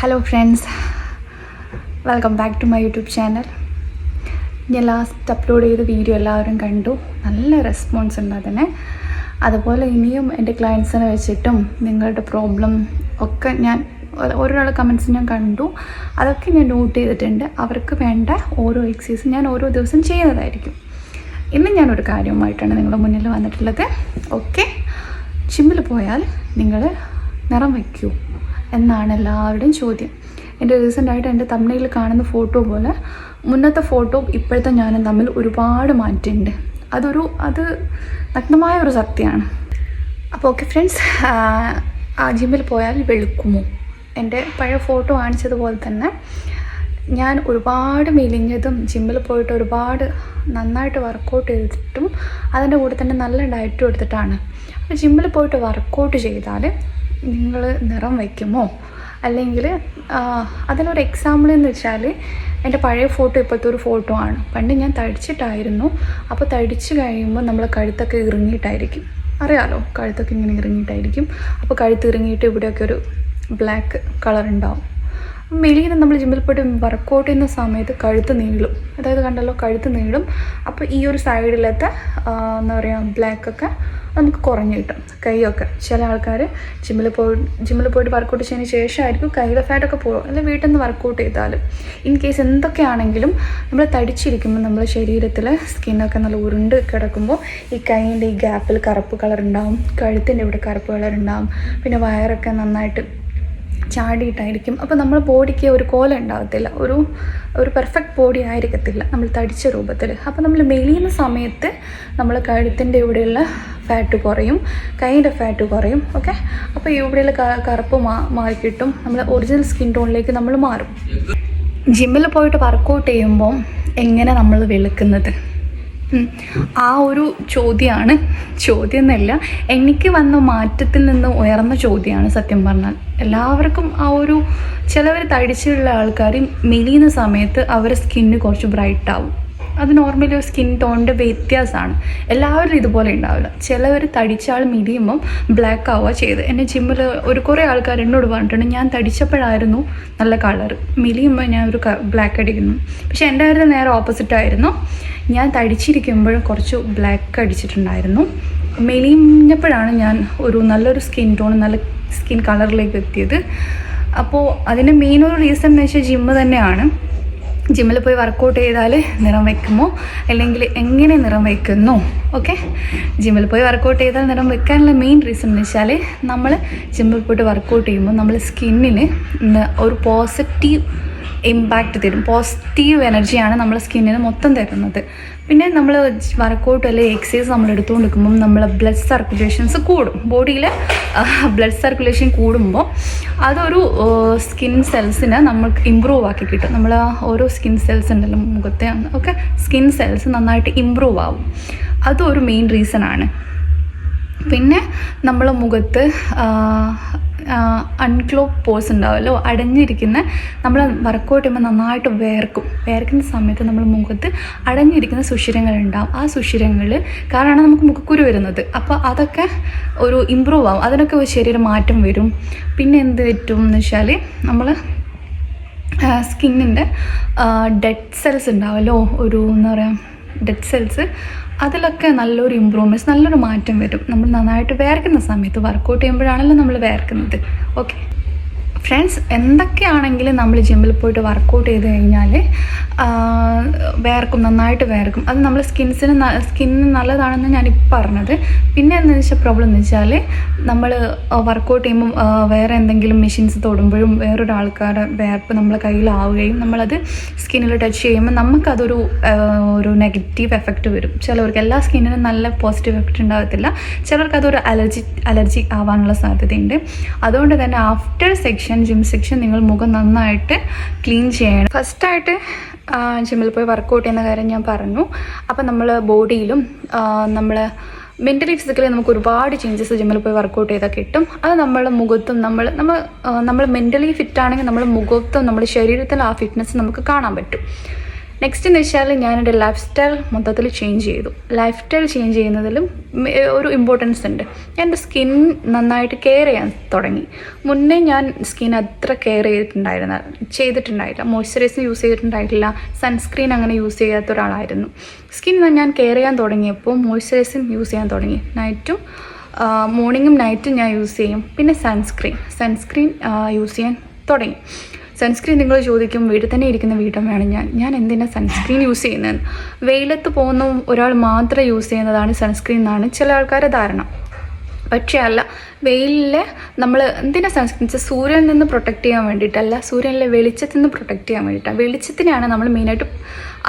Hello friends welcome back to my YouTube channel ഞാൻ last upload ചെയ്ത video എല്ലാവരും കണ്ടു. നല്ല റെസ്പോൺസ് ഉണ്ട് അതിന്. അതുപോലെ ഇനിയും എന്റെ ക്ലയൻസിനെ വെച്ചിട്ടും നിങ്ങളുടെ പ്രോബ്ലം ഒക്കെ ഞാൻ ഓരോരാളെ കമൻസ് ഞാൻ കണ്ടു. അതൊക്കെ ഞാൻ നോട്ട് ചെയ്തിട്ടുണ്ട്. അവർക്ക് വേണ്ട ഓരോ എക്സസൈസ് ഞാൻ ഓരോ ദിവസം ചെയ്യുന്നതായിരിക്കും. ഇന്ന് ഞാനൊരു കാര്യവുമായിട്ടാണ് നിങ്ങളുടെ മുന്നിൽ വന്നിട്ടുള്ളത്. ഓക്കെ ജിമ്മിൽ പോയാൽ നിങ്ങൾ നിറം വയ്ക്കൂ. എന്നാണ് എല്ലാവരുടെയും ചോദ്യം. എന്റെ റീസെന്റായിട്ട് എന്റെ തമിഴിൽ കാണുന്ന ഫോട്ടോ പോലെ മുന്നത്തെ ഫോട്ടോ ഇപ്പോഴത്തെ ഞാനും തമ്മിൽ ഒരുപാട് മാറ്റമുണ്ട്. അതൊരു അത് നഗ്നമായ ഒരു സത്യമാണ്. അപ്പോൾ ഓക്കെ ഫ്രണ്ട്സ് ആ ജിമ്മിൽ പോയാൽ വെളുക്കുമോ? എന്റെ പഴയ ഫോട്ടോ കാണിച്ചതുപോലെ തന്നെ ഞാൻ ഒരുപാട് മെലിഞ്ഞതും ജിമ്മിൽ പോയിട്ട് ഒരുപാട് നന്നായിട്ട് വർക്കൗട്ട് ചെയ്തിട്ടും അതിന്റെ കൂടെ തന്നെ നല്ല ഡയറ്റും എടുത്തിട്ടാണ്. അപ്പോൾ ജിമ്മിൽ പോയിട്ട് വർക്കൗട്ട് ചെയ്താൽ നിങ്ങൾ നിറം വയ്ക്കുമോ? അല്ലെങ്കിൽ അതിനൊരു എക്സാമ്പിൾ എന്ന് വെച്ചാൽ എന്റെ പഴയ ഫോട്ടോ ഇപ്പോഴത്തെ ഒരു ഫോട്ടോ ആണ്. പണ്ട് ഞാൻ തടിച്ചിട്ടായിരുന്നു. അപ്പോൾ തടിച്ച് കഴിയുമ്പോൾ നമ്മൾ കഴുത്തൊക്കെ ഇറങ്ങിയിട്ടായിരിക്കും. അറിയാലോ കഴുത്തൊക്കെ ഇങ്ങനെ ഇറങ്ങിയിട്ടായിരിക്കും. അപ്പോൾ കഴുത്ത് ഇറങ്ങിയിട്ട് ഇവിടെയൊക്കെ ഒരു ബ്ലാക്ക് കളർ ഉണ്ടാവും. മെലിയുന്ന നമ്മൾ ജിമ്മിൽ പോയിട്ട് വർക്കൗട്ട് ചെയ്യുന്ന സമയത്ത് കഴുത്ത് നീളും. അതായത് കണ്ടല്ലോ കഴുത്ത് നീളും. അപ്പോൾ ഈ ഒരു സൈഡിലത്തെ എന്താ പറയുക ബ്ലാക്കൊക്കെ നമുക്ക് കുറഞ്ഞു കിട്ടും. കൈയൊക്കെ. ചില ആൾക്കാർ ജിമ്മിൽ പോയി ജിമ്മിൽ പോയിട്ട് വർക്കൗട്ട് ചെയ്തതിന് ശേഷമായിരിക്കും കൈയിലെ ഫാറ്റൊക്കെ പോകും. അല്ലെങ്കിൽ വീട്ടിൽ നിന്ന് വർക്കൗട്ട് ചെയ്താലും. ഇൻ കേസ് എന്തൊക്കെയാണെങ്കിലും നമ്മൾ തടിച്ചിരിക്കുമ്പോൾ നമ്മുടെ ശരീരത്തിൽ സ്കിന്നൊക്കെ നല്ല ഉരുണ്ട് കിടക്കുമ്പോൾ ഈ കൈയിന്റെ ഈ ഗ്യാപ്പിൽ കറുപ്പ് കളർ ഉണ്ടാവും. കഴുത്തിന്റെ ഇവിടെ കറുപ്പ് കളർ ഉണ്ടാവും. പിന്നെ വയറൊക്കെ നന്നായിട്ട് ചാടിയിട്ടായിരിക്കും. അപ്പോൾ നമ്മൾ ബോഡിക്ക് ഒരു കോല ഉണ്ടാകത്തില്ല. ഒരു ഒരു പെർഫെക്റ്റ് ബോഡി ആയിരിക്കത്തില്ല നമ്മൾ തടിച്ച രൂപത്തിൽ അപ്പോൾ നമ്മൾ മെലിയുന്ന സമയത്ത് നമ്മൾ കഴുത്തിന്റെ ഇവിടെയുള്ള ഫാറ്റ് കുറയും കൈയിന്റെ ഫാറ്റ് കുറയും ഓക്കെ അപ്പോൾ ഇവിടെയുള്ള കറുപ്പ് മാ മാറിക്കിട്ടും. നമ്മൾ ഒറിജിനൽ സ്കിൻ ടോണിലേക്ക് നമ്മൾ മാറും. ജിമ്മിൽ പോയിട്ട് വർക്കൗട്ട് ചെയ്യുമ്പോൾ എങ്ങനെ നമ്മൾ വെളുക്കുന്നത്? ആ ഒരു ചോദ്യമാണ് ചോദ്യം എന്നല്ല എനിക്ക് വന്ന മാറ്റത്തിൽ നിന്ന് ഉയർന്ന ചോദ്യമാണ് സത്യം പറഞ്ഞാൽ. എല്ലാവർക്കും ആ ഒരു ചിലവർ തടിച്ചുള്ള ആൾക്കാർ മെലിയുന്ന സമയത്ത് അവരുടെ സ്കിന്ന് കുറച്ച് ബ്രൈറ്റ് ആവും. അത് നോർമലി ഒരു സ്കിൻ ടോണിന്റെ വ്യത്യാസമാണ് എല്ലാവരും ഇതുപോലെ ഉണ്ടാവില്ല. ചിലവർ തടിച്ചാൾ മിടിയുമ്പം ബ്ലാക്ക് ആവുക ചെയ്ത് എന്നെ ജിമ്മിൽ ഒരു കുറേ ആൾക്കാർ എന്നോട് പറഞ്ഞിട്ടുണ്ട് ഞാൻ തടിച്ചപ്പോഴായിരുന്നു നല്ല കളർ മിലിയുമ്പോൾ ഞാൻ ഒരു ബ്ലാക്ക് അടിക്കുന്നു. പക്ഷെ എന്റെ കാര്യം നേരെ ഓപ്പോസിറ്റ് ആയിരുന്നു. ഞാൻ തടിച്ചിരിക്കുമ്പോൾ കുറച്ച് ബ്ലാക്ക് അടിച്ചിട്ടുണ്ടായിരുന്നു. മെലിഞ്ഞപ്പോഴാണ് ഞാൻ ഒരു നല്ലൊരു സ്കിൻ ടോൺ നല്ല സ്കിൻ കളറിലേക്ക് എത്തിയത്. അപ്പോൾ അതിന്റെ മെയിൻ ഒരു റീസൺ എന്ന് വെച്ചാൽ ജിമ്മ് തന്നെയാണ്. ജിമ്മിൽ പോയി വർക്കൗട്ട് ചെയ്താൽ നിറം വയ്ക്കുമോ അല്ലെങ്കിൽ എങ്ങനെ നിറം വയ്ക്കുന്നു ഓക്കെ ജിമ്മിൽ പോയി വർക്കൗട്ട് ചെയ്താൽ നിറം വെക്കാനുള്ള മെയിൻ റീസൺ എന്ന് വെച്ചാൽ നമ്മൾ ജിമ്മിൽ പോയിട്ട് വർക്കൗട്ട് ചെയ്യുമ്പോൾ നമ്മൾ സ്കിന്നിന് ഒരു പോസിറ്റീവ് ഇമ്പാക്റ്റ് തരും. പോസിറ്റീവ് എനർജിയാണ് നമ്മൾ സ്കിന്നിന് മൊത്തം തരുന്നത്. പിന്നെ നമ്മൾ വർക്കൗട്ട് അല്ലെങ്കിൽ എക്സസൈസ് നമ്മൾ എടുത്തുകൊണ്ടിരിക്കുമ്പം നമ്മൾ ബ്ലഡ് സർക്കുലേഷൻസ് കൂടും. ബോഡിയിൽ ബ്ലഡ് സർക്കുലേഷൻ കൂടുമ്പോൾ അതൊരു സ്കിൻ സെൽസിന് നമുക്ക് ഇമ്പ്രൂവ് ആക്കി കിട്ടും. നമ്മൾ ഓരോ സ്കിൻ സെൽസ് ഉണ്ടല്ലോ മുഖത്തെ ഒക്കെ സ്കിൻ സെൽസ് നന്നായിട്ട് ഇമ്പ്രൂവ് ആവും. അതൊരു മെയിൻ റീസൺ ആണ്. പിന്നെ നമ്മൾ മുഖത്ത് അൺക്ലോപ്പ് പോസ് ഉണ്ടാവുമല്ലോ അടഞ്ഞിരിക്കുന്ന നമ്മൾ വർക്കൗട്ട് ചെയ്യുമ്പോൾ നന്നായിട്ട് വേർക്കും. വേർക്കുന്ന സമയത്ത് നമ്മൾ മുഖത്ത് അടഞ്ഞിരിക്കുന്ന സുഷിരങ്ങൾ ഉണ്ടാവും. ആ സുഷിരങ്ങൾ കാരണമാണ് നമുക്ക് മുഖക്കുരു വരുന്നത്. അപ്പോൾ അതൊക്കെ ഒരു ഇമ്പ്രൂവ് ആവും. അതിനൊക്കെ ഒരു ശരീരം മാറ്റം വരും. പിന്നെ എന്ത് പറ്റും എന്ന് വെച്ചാൽ നമ്മൾ സ്കിന്നിന്റെ ഡെഡ് സെൽസ് ഉണ്ടാവുമല്ലോ ഒരു എന്താ പറയുക ഡെഡ് സെൽസ് അതിലൊക്കെ നല്ലൊരു ഇമ്പ്രൂവ്മെന്റ്സ് നല്ലൊരു മാറ്റം വരും. നമ്മൾ നന്നായിട്ട് വേർക്കുന്ന സമയത്ത് വർക്കൗട്ട് ചെയ്യുമ്പോഴാണല്ലോ നമ്മൾ വേർക്കുന്നത്. ഓക്കെ ഫ്രണ്ട്സ് എന്തൊക്കെയാണെങ്കിലും നമ്മൾ ജിമ്മിൽ പോയിട്ട് വർക്കൗട്ട് ചെയ്ത് കഴിഞ്ഞാൽ വേർക്കും നന്നായിട്ട് വേർക്കും. അത് നമ്മൾ സ്കിൻസിന് സ്കിന്നിന് നല്ലതാണെന്ന് ഞാനിപ്പോൾ പറഞ്ഞത്. പിന്നെ എന്ന് വെച്ചാൽ പ്രോബ്ലം എന്ന് വെച്ചാൽ നമ്മൾ വർക്കൗട്ട് ചെയ്യുമ്പോൾ വേറെ എന്തെങ്കിലും മെഷീൻസ് തൊടുമ്പോഴും വേറൊരാൾക്കാരുടെ വേർപ്പ് നമ്മളെ കയ്യിലാവുകയും നമ്മളത് സ്കിന്നിൽ ടച്ച് ചെയ്യുമ്പോൾ നമുക്കതൊരു ഒരു നെഗറ്റീവ് എഫക്റ്റ് വരും. ചിലവർക്ക് എല്ലാ സ്കിന്നിനും നല്ല പോസിറ്റീവ് എഫക്റ്റ് ഉണ്ടാകത്തില്ല. ചിലർക്ക് അതൊരു അലർജി അലർജി ആവാനുള്ള സാധ്യതയുണ്ട്. അതുകൊണ്ട് തന്നെ ആഫ്റ്റർ സെക്ഷൻ ജിം സെക്ഷൻ നിങ്ങൾ മുഖം നന്നായിട്ട് ക്ലീൻ ചെയ്യണം. ഫസ്റ്റായിട്ട് ജിമ്മിൽ പോയി വർക്കൗട്ട് ചെയ്യുന്ന കാര്യം ഞാൻ പറഞ്ഞു. അപ്പം നമ്മൾ ബോഡിയിലും നമ്മൾ മെന്റലി ഫിസിക്കലി നമുക്ക് ഒരുപാട് ചേഞ്ചസ് ജിമ്മിൽ പോയി വർക്കൗട്ട് ചെയ്താൽ കിട്ടും. അത് നമ്മൾ മുഖത്തും നമ്മൾ നമ്മൾ നമ്മൾ മെന്റലി ഫിറ്റ് ആണെങ്കിൽ നമ്മൾ മുഖത്തും നമ്മുടെ ശരീരത്തിൽ ആ ഫിറ്റ്നസ് നമുക്ക് കാണാൻ പറ്റും. നെക്സ്റ്റ് എന്ന് വെച്ചാൽ ഞാൻ ലൈഫ് സ്റ്റൈൽ മൊത്തത്തിൽ ചേഞ്ച് ചെയ്തു. ലൈഫ് സ്റ്റൈൽ ചേഞ്ച് ചെയ്യുന്നതിലും ഒരു ഇമ്പോർട്ടൻസ് ഉണ്ട്. എന്റെ സ്കിൻ നന്നായിട്ട് കെയർ ചെയ്യാൻ തുടങ്ങി. മുന്നേ ഞാൻ സ്കിൻ അത്ര കെയർ ചെയ്തിട്ടുണ്ടായിരുന്ന ചെയ്തിട്ടുണ്ടായില്ല. മോയ്സ്ചറൈസർ യൂസ് ചെയ്തിട്ടുണ്ടായിട്ടില്ല. സൺസ്ക്രീൻ അങ്ങനെ യൂസ് ചെയ്യാത്ത ഒരാളായിരുന്നു. സ്കിൻ ഞാൻ കെയർ ചെയ്യാൻ തുടങ്ങിയപ്പോൾ മോയ്സ്ചറൈസർ യൂസ് ചെയ്യാൻ തുടങ്ങി. നൈറ്റും മോർണിംഗും നൈറ്റും ഞാൻ യൂസ് ചെയ്യും. പിന്നെ സൺസ്ക്രീൻ സൺസ്ക്രീൻ യൂസ് ചെയ്യാൻ തുടങ്ങി. സൺസ്ക്രീൻ നിങ്ങൾ ചോദിക്കും വീട്ടിൽ തന്നെ ഇരിക്കുന്ന വീട്ടമ്മയാണ്? ഞാൻ ഞാൻ എന്തിനാണ് സൺസ്ക്രീൻ യൂസ് ചെയ്യുന്നത്? വെയിലത്ത് പോകുന്ന ഒരാൾ മാത്രം യൂസ് ചെയ്യുന്നതാണ് സൺസ്ക്രീൻ എന്നാണ് ചില ആൾക്കാരുടെ ധാരണ. പക്ഷേ അല്ല വെയിലിൽ നമ്മൾ എന്തിനാ സൺസ്ക്രീൻ സൂര്യനിൽ നിന്ന് പ്രൊട്ടക്ട് ചെയ്യാൻ വേണ്ടിയിട്ടല്ല സൂര്യനിലെ വെളിച്ചത്തിൽ നിന്ന് പ്രൊട്ടക്ട് ചെയ്യാൻ വേണ്ടിയിട്ടാണ് വെളിച്ചത്തിനെയാണ് നമ്മൾ മെയിനായിട്ട്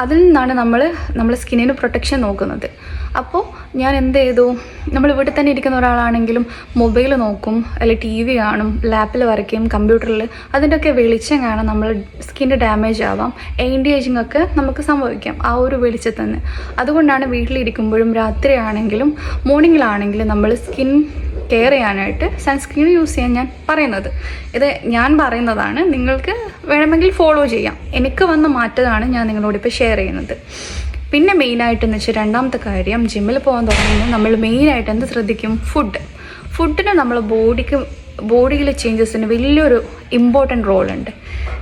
അതിൽ നിന്നാണ് നമ്മൾ നമ്മുടെ സ്കിന്നിന് പ്രൊട്ടക്ഷൻ നോക്കുന്നത്. അപ്പോൾ ഞാൻ എന്ത് ചെയ്തു? നമ്മൾ ഇവിടെ തന്നെ ഇരിക്കുന്ന ഒരാളാണെങ്കിലും മൊബൈൽ നോക്കും അല്ലെങ്കിൽ ടി വി കാണും ലാപ്പിൽ വരയ്ക്കും കമ്പ്യൂട്ടറിൽ അതിന്റെയൊക്കെ വെളിച്ചം കാണാൻ നമ്മൾ സ്കിൻ ഡാമേജ് ആവാം എയിന്റെ ഏജിങ് ഒക്കെ നമുക്ക് സംഭവിക്കാം ആ ഒരു വെളിച്ചത്തിൽ നിന്ന്. അതുകൊണ്ടാണ് വീട്ടിലിരിക്കുമ്പോഴും രാത്രിയാണെങ്കിലും മോർണിംഗിലാണെങ്കിലും നമ്മൾ സ്കിൻ കെയർ ചെയ്യാനായിട്ട് സൺസ്ക്രീൻ യൂസ് ചെയ്യാൻ ഞാൻ പറയുന്നത്. ഇത് ഞാൻ പറയുന്നതാണ് നിങ്ങൾക്ക് വേണമെങ്കിൽ ഫോളോ ചെയ്യാം. എനിക്ക് വന്ന മാറ്റമാണ് ഞാൻ നിങ്ങളോട് ഇപ്പോൾ ഷെയർ ചെയ്യുന്നത്. പിന്നെ മെയിനായിട്ട് എന്ന് വെച്ചാൽ രണ്ടാമത്തെ കാര്യം ജിമ്മിൽ പോകാൻ തുടങ്ങുമ്പോൾ നമ്മൾ മെയിനായിട്ട് എന്ത് ശ്രദ്ധിക്കും? ഫുഡ് ഫുഡിന് നമ്മൾ ബോഡിക്ക് ബോഡിയിലെ ചേഞ്ചസിന് വലിയൊരു ഇമ്പോർട്ടന്റ് റോളുണ്ട്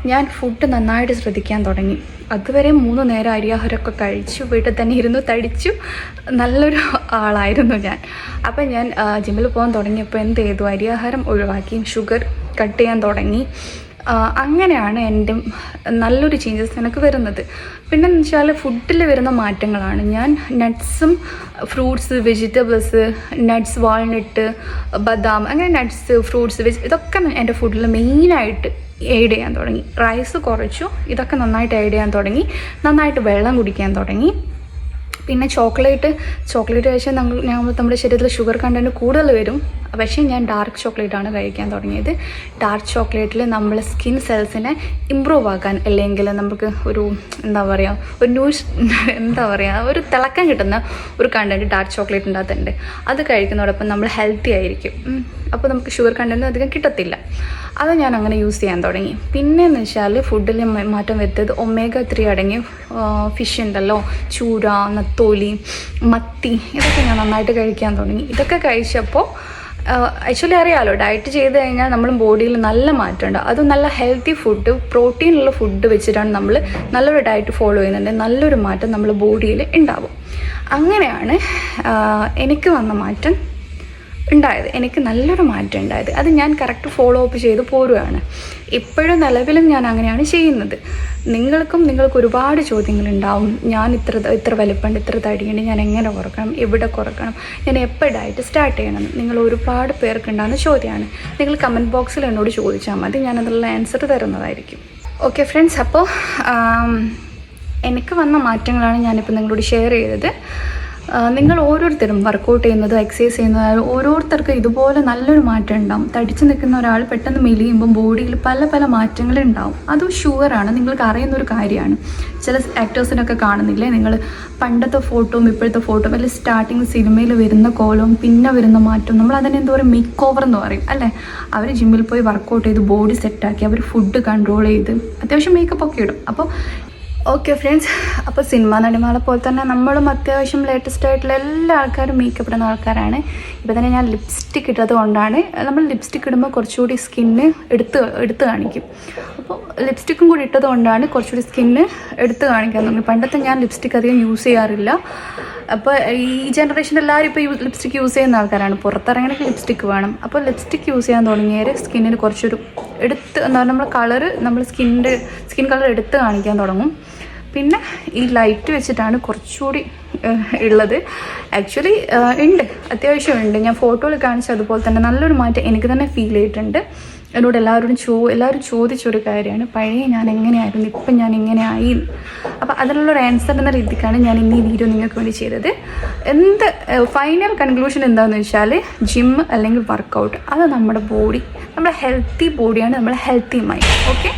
ഞാൻ ഫുഡ് നന്നായിട്ട് ശ്രദ്ധിക്കാൻ തുടങ്ങി. അതുവരെ മൂന്ന് നേരം അരിയാഹാരമൊക്കെ കഴിച്ചു വീട്ടിൽ തന്നെ ഇരുന്നു തടിച്ചു. നല്ലൊരു ആളായിരുന്നു ഞാൻ. അപ്പം ഞാൻ ജിമ്മിൽ പോകാൻ തുടങ്ങിയപ്പോൾ എന്ത് ചെയ്തു? അരിയാഹാരം ഒഴിവാക്കി ഷുഗർ കട്ട് ചെയ്യാൻ തുടങ്ങി. അങ്ങനെയാണ് എന്റെ നല്ലൊരു ചേഞ്ചസ് എനിക്ക് വരുന്നത്. പിന്നെ എന്ന് വെച്ചാൽ ഫുഡിൽ വരുന്ന മാറ്റങ്ങളാണ്. ഞാൻ നട്ട്സും ഫ്രൂട്ട്സ് വെജിറ്റബിൾസ് നട്ട്സ് വാൾനട്ട് ബദാം അങ്ങനെ നട്ട്സ് ഫ്രൂട്ട്സ് വെജ് ഇതൊക്കെ എന്റെ ഫുഡിൽ മെയിനായിട്ട് എയ്ഡ് ചെയ്യാൻ തുടങ്ങി. റൈസ് കുറച്ചു ഇതൊക്കെ നന്നായിട്ട് എയ്ഡ് ചെയ്യാൻ തുടങ്ങി. നന്നായിട്ട് വെള്ളം കുടിക്കാൻ തുടങ്ങി. പിന്നെ ചോക്ലേറ്റ് ചോക്ലേറ്റ് കഴിച്ചാൽ നമ്മൾ നമ്മുടെ ശരീരത്തിൽ ഷുഗർ കണ്ടന്റ് കൂടുതൽ വരും. പക്ഷേ ഞാൻ ഡാർക്ക് ചോക്ലേറ്റ് ആണ് കഴിക്കാൻ തുടങ്ങിയത്. ഡാർക്ക് ചോക്ലേറ്റിൽ നമ്മൾ സ്കിൻ സെൽസിനെ ഇമ്പ്രൂവ് ആക്കാൻ അല്ലെങ്കിൽ നമുക്ക് ഒരു എന്താ പറയുക ഒരു ന്യൂസ് എന്താ പറയുക ഒരു തിളക്കം കിട്ടുന്ന ഒരു കണ്ടന്റ് ഡാർക്ക് ചോക്ലേറ്റ് ഉണ്ടാകുന്നുണ്ട് അത് കഴിക്കുന്നതോടൊപ്പം നമ്മൾ ഹെൽത്തി ആയിരിക്കും. അപ്പോൾ നമുക്ക് ഷുഗർ കണ്ടന്റ് അധികം കിട്ടത്തില്ല. അത് ഞാൻ അങ്ങനെ യൂസ് ചെയ്യാൻ തുടങ്ങി. പിന്നെ എന്ന് വെച്ചാൽ ഫുഡിൽ മാറ്റം വരുത്തിയത് ഒമേഗ ത്രീ അടങ്ങിയ ഫിഷ് ഉണ്ടല്ലോ. ചൂര നത്തോലി മത്തി ഇതൊക്കെ ഞാൻ നന്നായിട്ട് കഴിക്കാൻ തുടങ്ങി. ഇതൊക്കെ കഴിച്ചപ്പോൾ ആക്ച്വലി അറിയാമല്ലോ ഡയറ്റ് ചെയ്ത് കഴിഞ്ഞാൽ നമ്മൾ ബോഡിയിൽ നല്ല മാറ്റമുണ്ട്. അത് നല്ല ഹെൽത്തി ഫുഡ് പ്രോട്ടീനുള്ള ഫുഡ് വെച്ചിട്ടാണ് നമ്മൾ നല്ലൊരു ഡയറ്റ് ഫോളോ ചെയ്യുന്നുണ്ട്. നല്ലൊരു മാറ്റം നമ്മൾ ബോഡിയിൽ ഉണ്ടാവും. അങ്ങനെയാണ് എനിക്ക് വന്ന മാറ്റം ഉണ്ടായത്. എനിക്ക് നല്ലൊരു മാറ്റം ഉണ്ടായത്. അത് ഞാൻ കറക്റ്റ് ഫോളോ അപ്പ് ചെയ്ത് പോരുകയാണ് ഇപ്പോഴും നിലവിലും ഞാൻ അങ്ങനെയാണ് ചെയ്യുന്നത്. നിങ്ങൾക്കും നിങ്ങൾക്ക് ഒരുപാട് ചോദ്യങ്ങളുണ്ടാവും ഞാൻ ഇത്ര ഇത്ര വലുപ്പമുണ്ട് ഇത്ര തടിയുണ്ട് ഞാൻ എങ്ങനെ കുറക്കണം എവിടെ കുറക്കണം ഞാൻ എപ്പോൾ ഡയറ്റ് സ്റ്റാർട്ട് ചെയ്യണം? നിങ്ങൾ ഒരുപാട് പേർക്ക് ഉണ്ടാകുന്ന ചോദ്യമാണ്. നിങ്ങൾ കമന്റ് ബോക്സിൽ എന്നോട് ചോദിച്ചാൽ മതി. ഞാൻ അതിനുള്ള ആൻസർ തരുന്നതായിരിക്കും. ഓക്കെ ഫ്രണ്ട്സ് അപ്പോൾ എനിക്ക് വന്ന മാറ്റങ്ങളാണ് ഞാനിപ്പോൾ നിങ്ങളോട് ഷെയർ ചെയ്തത്. നിങ്ങൾ ഓരോരുത്തരും വർക്കൗട്ട് ചെയ്യുന്നത് എക്സസൈസ് ചെയ്യുന്നത് ഓരോരുത്തർക്കും ഇതുപോലെ നല്ലൊരു മാറ്റം ഉണ്ടാവും. തടിച്ചു നിൽക്കുന്ന ഒരാൾ പെട്ടെന്ന് മെലിയുമ്പം ബോഡിയിൽ പല പല മാറ്റങ്ങൾ ഉണ്ടാവും. അതും ഷുവറാണ് നിങ്ങൾക്ക് അറിയുന്ന ഒരു കാര്യമാണ്. ചില ആക്ടേഴ്സിനൊക്കെ കാണുന്നില്ലേ? നിങ്ങൾ പണ്ടത്തെ ഫോട്ടോയും ഇപ്പോഴത്തെ ഫോട്ടോയും അല്ലെങ്കിൽ സ്റ്റാർട്ടിങ് സിനിമയിൽ വരുന്ന കോലവും പിന്നെ വരുന്ന മാറ്റവും നമ്മൾ അതിനെ എന്താ പറയുക മേക്ക് ഓവർ എന്ന് പറയും അല്ലേ? അവർ ജിമ്മിൽ പോയി വർക്കൗട്ട് ചെയ്ത് ബോഡി സെറ്റാക്കി അവർ ഫുഡ് കൺട്രോൾ ചെയ്ത് അത്യാവശ്യം മേക്കപ്പ് ഒക്കെ ഇടും. അപ്പോൾ ഓക്കെ ഫ്രണ്ട്സ് അപ്പോൾ സിനിമ നടിമാളെ പോലെ തന്നെ നമ്മളും അത്യാവശ്യം ലേറ്റസ്റ്റ് ആയിട്ടുള്ള എല്ലാ ആൾക്കാരും മേക്കപ്പ് ഇടുന്ന ആൾക്കാരാണ്. ഇപ്പോൾ തന്നെ ഞാൻ ലിപ്സ്റ്റിക് ഇട്ടത് കൊണ്ടാണ്. നമ്മൾ ലിപ്സ്റ്റിക് ഇടുമ്പോൾ കുറച്ചുകൂടി സ്കിന്ന് എടുത്ത് എടുത്ത് കാണിക്കും. അപ്പോൾ ലിപ്സ്റ്റിക്കും കൂടി ഇട്ടത് കൊണ്ടാണ് കുറച്ചുകൂടി സ്കിന്ന് എടുത്ത് കാണിക്കാൻ തുടങ്ങി പണ്ടത്തെ ഞാൻ ലിപ്സ്റ്റിക് അധികം യൂസ് ചെയ്യാറില്ല. അപ്പോൾ ഈ ജനറേഷൻ എല്ലാവരും ഇപ്പോൾ ലിപ്സ്റ്റിക് യൂസ് ചെയ്യുന്ന ആൾക്കാരാണ്. പുറത്തിറങ്ങണമെങ്കിൽ ലിപ്സ്റ്റിക് വേണം. അപ്പോൾ ലിപ്സ്റ്റിക് യൂസ് ചെയ്യാൻ തുടങ്ങിയാൽ സ്കിന്നിന് കുറച്ചൊരു എടുത്ത് എന്താ പറയുക നമ്മൾ കളറ് നമ്മൾ സ്കിന്നിന്റെ സ്കിൻ കളർ എടുത്ത് കാണിക്കാൻ തുടങ്ങും. പിന്നെ ഈ ലൈറ്റ് വെച്ചിട്ടാണ് കുറച്ചുകൂടി ഉള്ളത്. ആക്ച്വലി ഉണ്ട്. അത്യാവശ്യം ഉണ്ട് ഞാൻ ഫോട്ടോയിൽ കാണിച്ച അതുപോലെ തന്നെ നല്ലൊരു മാറ്റം എനിക്ക് തന്നെ ഫീൽ ചെയ്തിട്ടുണ്ട്. എന്നോട് എല്ലാവരോടും ചോ എല്ലാവരും ചോദിച്ചൊരു കാര്യമാണ്. പഴയ ഞാൻ എങ്ങനെയായിരുന്നു? ഇപ്പം ഞാൻ എങ്ങനെയായി? അപ്പോൾ അതിനുള്ളൊരു ആൻസർ എന്ന രീതിക്കാണ് ഞാൻ ഇന്ന് ഈ വീഡിയോ നിങ്ങൾക്ക് വേണ്ടി ചെയ്തത്. എന്ത് ഫൈനൽ കൺക്ലൂഷൻ എന്താണെന്ന് വെച്ചാൽ ജിം അല്ലെങ്കിൽ വർക്കൗട്ട് അത് നമ്മുടെ ബോഡി നമ്മുടെ ഹെൽത്തി ബോഡിയാണ് നമ്മുടെ ഹെൽത്തി മൈൻഡ് ഓക്കെ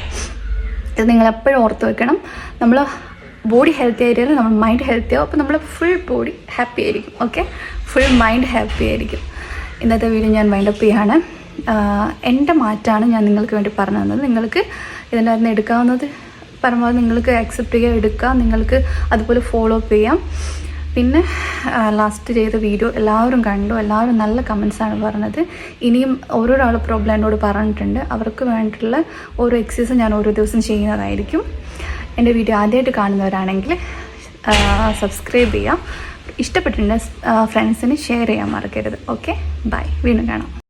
ഇത് നിങ്ങൾ എപ്പോഴും ഓർത്ത് വെക്കണം. നമ്മൾ ബോഡി ഹെൽത്തി ആയിരുന്നാലും നമ്മൾ മൈൻഡ് ഹെൽത്തി ആവും. അപ്പോൾ നമ്മൾ ഫുൾ ബോഡി ഹാപ്പി ആയിരിക്കും. ഓക്കെ ഫുൾ മൈൻഡ് ഹാപ്പി ആയിരിക്കും. ഇന്നത്തെ വീഡിയോ ഞാൻ വൈൻഡപ്പ് ചെയ്യാണ്. എന്റെ മാറ്റമാണ് ഞാൻ നിങ്ങൾക്ക് വേണ്ടി പറഞ്ഞു തന്നത്. നിങ്ങൾക്ക് ഇതിന്റെ അകത്ത് എടുക്കാവുന്നത് പരമാവധി നിങ്ങൾക്ക് ആക്സെപ്റ്റ് ചെയ്യുക എടുക്കാം. നിങ്ങൾക്ക് അതുപോലെ ഫോളോ അപ്പ് ചെയ്യാം. പിന്നെ ലാസ്റ്റ് ചെയ്ത വീഡിയോ എല്ലാവരും കണ്ടു. എല്ലാവരും നല്ല കമൻസാണ് പറഞ്ഞത്. ഇനിയും ഓരോരാൾ പ്രോബ്ലം എന്നോട് പറഞ്ഞിട്ടുണ്ട്. അവർക്ക് വേണ്ടിയിട്ടുള്ള ഓരോ എക്സസൈസ് ഞാൻ ഓരോ ദിവസം ചെയ്യുന്നതായിരിക്കും. എന്റെ വീഡിയോ ആദ്യമായിട്ട് കാണുന്നവരാണെങ്കിൽ സബ്സ്ക്രൈബ് ചെയ്യാം. ഇഷ്ടപ്പെട്ടിട്ടുണ്ടെങ്കിൽ ഫ്രണ്ട്സിന് ഷെയർ ചെയ്യാൻ മറക്കരുത്. ഓക്കെ ബൈ വീണ്ടും കാണാം.